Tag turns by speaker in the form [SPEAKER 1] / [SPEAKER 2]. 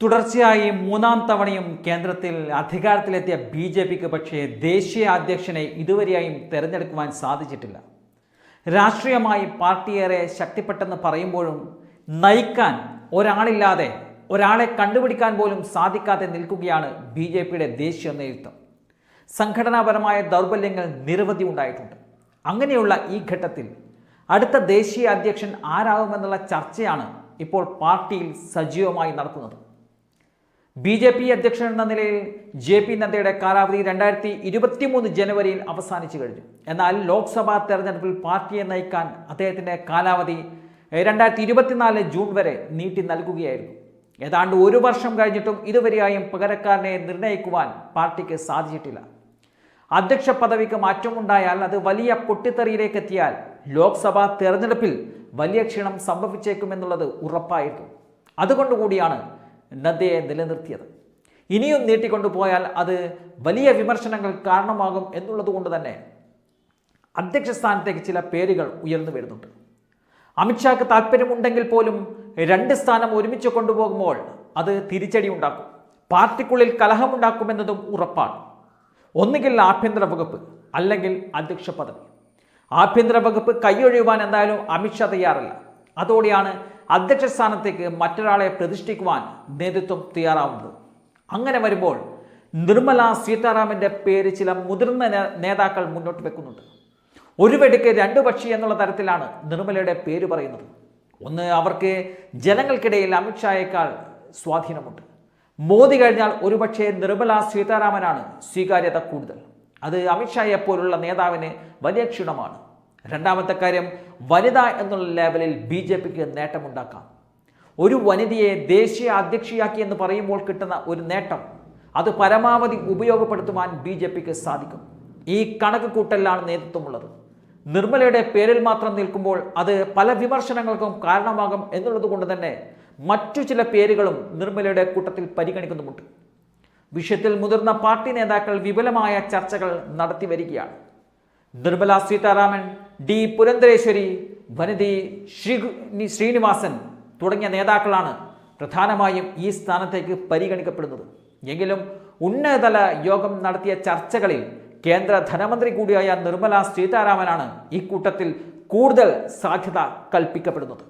[SPEAKER 1] തുടർച്ചയായി മൂന്നാം തവണയും കേന്ദ്രത്തിൽ അധികാരത്തിലെത്തിയ ബി ജെ പിക്ക് പക്ഷേ ദേശീയ അധ്യക്ഷനെ ഇതുവരെയായും തിരഞ്ഞെടുക്കുവാൻ സാധിച്ചിട്ടില്ല. രാഷ്ട്രീയമായി പാർട്ടിയേറെ ശക്തിപ്പെട്ടെന്ന് പറയുമ്പോഴും നയിക്കാൻ ഒരാളില്ലാതെ ഒരാളെ കണ്ടുപിടിക്കാൻ പോലും സാധിക്കാതെ നിൽക്കുകയാണ് ബി ജെ പിയുടെ ദേശീയ നേതൃത്വം. സംഘടനാപരമായ ദൗർബല്യങ്ങൾ നിരവധി ഉണ്ടായിട്ടുണ്ട്. അങ്ങനെയുള്ള ഈ ഘട്ടത്തിൽ അടുത്ത ദേശീയ അധ്യക്ഷൻ ആരാകുമെന്നുള്ള ചർച്ചയാണ് ഇപ്പോൾ പാർട്ടിയിൽ സജീവമായി നടക്കുന്നത്. ബി ജെ പി അധ്യക്ഷൻ എന്ന നിലയിൽ ജെ പി നദ്ദയുടെ കാലാവധി രണ്ടായിരത്തി ഇരുപത്തി മൂന്ന് ജനുവരിയിൽ അവസാനിച്ചു കഴിഞ്ഞു. എന്നാൽ ലോക്സഭാ തെരഞ്ഞെടുപ്പിൽ പാർട്ടിയെ നയിക്കാൻ അദ്ദേഹത്തിന്റെ കാലാവധി രണ്ടായിരത്തി ഇരുപത്തിനാല് ജൂൺ വരെ നീട്ടി നൽകുകയായിരുന്നു. ഏതാണ്ട് ഒരു വർഷം കഴിഞ്ഞിട്ടും ഇതുവരെയായും പകരക്കാരനെ നിർണയിക്കുവാൻ പാർട്ടിക്ക് സാധിച്ചിട്ടില്ല. അധ്യക്ഷ പദവിക്ക് മാറ്റമുണ്ടായാൽ അത് വലിയ പൊട്ടിത്തെറിയിലേക്ക് എത്തിയാൽ ലോക്സഭാ തെരഞ്ഞെടുപ്പിൽ വലിയ ക്ഷീണം സംഭവിച്ചേക്കുമെന്നുള്ളത് ഉറപ്പായിരുന്നു. അതുകൊണ്ടുകൂടിയാണ് നദ്ദയെ നിലനിർത്തിയത്. ഇനിയും നീട്ടിക്കൊണ്ടുപോയാൽ അത് വലിയ വിമർശനങ്ങൾ കാരണമാകും എന്നുള്ളതുകൊണ്ട് തന്നെ അധ്യക്ഷ സ്ഥാനത്തേക്ക് ചില പേരുകൾ ഉയർന്നു വരുന്നുണ്ട്. അമിത്ഷാക്ക് താല്പര്യമുണ്ടെങ്കിൽ പോലും രണ്ട് സ്ഥാനം ഒരുമിച്ച് കൊണ്ടുപോകുമ്പോൾ അത് തിരിച്ചടി ഉണ്ടാക്കും. പാർട്ടിക്കുള്ളിൽ കലഹമുണ്ടാക്കുമെന്നതും ഉറപ്പാണ്. ഒന്നുകിൽ ആഭ്യന്തര വകുപ്പ് അല്ലെങ്കിൽ അധ്യക്ഷ പദവി. ആഭ്യന്തര വകുപ്പ് കൈയൊഴിയുവാൻ എന്തായാലും അമിത്ഷാ തയ്യാറല്ല. അതോടെയാണ് അധ്യക്ഷ സ്ഥാനത്തേക്ക് മറ്റൊരാളെ പ്രതിഷ്ഠിക്കുവാൻ നേതൃത്വം തയ്യാറാവുന്നത്. അങ്ങനെ വരുമ്പോൾ നിർമ്മല സീതാരാമന്റെ പേര് ചില മുതിർന്ന നേതാക്കൾ മുന്നോട്ട് വെക്കുന്നുണ്ട്. ഒരു വെടിക്ക് രണ്ടു പക്ഷി എന്നുള്ള തരത്തിലാണ് നിർമ്മലയുടെ പേര് പറയുന്നത്. ഒന്ന് അവർക്ക് ജനങ്ങൾക്കിടയിൽ അമിത്ഷായേക്കാൾ സ്വാധീനമുണ്ട്. മോദി കഴിഞ്ഞാൽ ഒരുപക്ഷെ നിർമ്മല സീതാരാമനാണ് സ്വീകാര്യത കൂടുതൽ. അത് അമിത്ഷായെ പോലുള്ള നേതാവിന് വലിയ ക്ഷീണമാണ്. രണ്ടാമത്തെ കാര്യം വനിത എന്നുള്ള ലേബലിൽ ബി ജെ പിക്ക് നേട്ടമുണ്ടാക്കാം. ഒരു വനിതയെ ദേശീയ അധ്യക്ഷയാക്കി എന്ന് പറയുമ്പോൾ കിട്ടുന്ന ഒരു നേട്ടം അത് പരമാവധി ഉപയോഗപ്പെടുത്തുവാൻ ബി ജെ പിക്ക് സാധിക്കും. ഈ കണക്ക് കൂട്ടലിലാണ് നേതൃത്വമുള്ളത്. നിർമ്മലയുടെ പേരിൽ മാത്രം നിൽക്കുമ്പോൾ അത് പല വിമർശനങ്ങൾക്കും കാരണമാകും എന്നുള്ളത് കൊണ്ട് തന്നെ മറ്റു ചില പേരുകളും നിർമ്മലയുടെ കൂട്ടത്തിൽ പരിഗണിക്കുന്നുമുണ്ട്. വിഷയത്തിൽ മുതിർന്ന പാർട്ടി നേതാക്കൾ വിപുലമായ ചർച്ചകൾ നടത്തി വരികയാണ്. നിർമ്മല സീതാരാമൻ ഡി പുരന്തരേശ്വരി വനിതി ശ്രീ ശ്രീനിവാസൻ തുടങ്ങിയ നേതാക്കളാണ് പ്രധാനമായും ഈ സ്ഥാനത്തേക്ക് പരിഗണിക്കപ്പെടുന്നത്. എങ്കിലും ഉന്നതതല യോഗം നടത്തിയ ചർച്ചകളിൽ കേന്ദ്ര ധനമന്ത്രി കൂടിയായ നിർമ്മല സീതാരാമനാണ് ഇക്കൂട്ടത്തിൽ കൂടുതൽ സാധ്യത കൽപ്പിക്കപ്പെടുന്നത്.